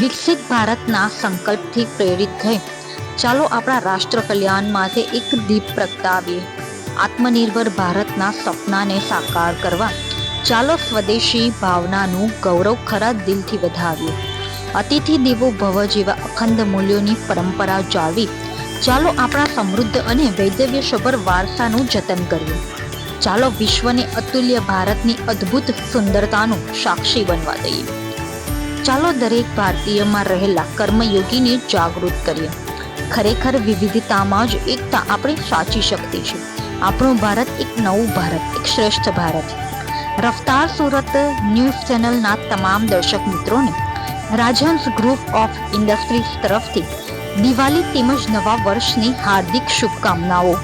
વિકસિત ભારતના સંકલ્પથી પ્રેરિત થઈ. ચાલો આપણા રાષ્ટ્ર કલ્યાણ માટે એક દીપ પ્રગટાવીએ. આત્મનિર્ભર ભારતના સપનાને સાકાર કરવા. ચાલો સ્વદેશી ભાવનાનું ગૌરવ ખરા દિલથી વધાવીએ. અતિથિ દેવો ભવ જેવા અખંડ મૂલ્યોની પરંપરા જાળવી. ચાલો આપણા સમૃદ્ધ અને વૈદવ્યસભર વારસાનું જતન કરીએ. ચાલો વિશ્વને અતુલ્ય ભારતની અદ્ભુત સુંદરતાનું સાક્ષી બનવા દઈએ. ચાલો દરેક ભારતીયમાં રહેલા કર્મયોગીને જાગૃત કરીએ. ખરેખર વિવિધતામાં જ એકતા આપણી સાચી શક્તિ છે. આપણું ભારત એક નવું ભારત, એક શ્રેષ્ઠ ભારત. રફતાર સુરત ન્યૂઝ ચેનલના તમામ દર્શક મિત્રોને, રાજહંસ ગ્રુપ ઓફ ઇન્ડસ્ટ્રીઝ તરફથી દિવાળી તેમજ નવા વર્ષની હાર્દિક શુભકામનાઓ.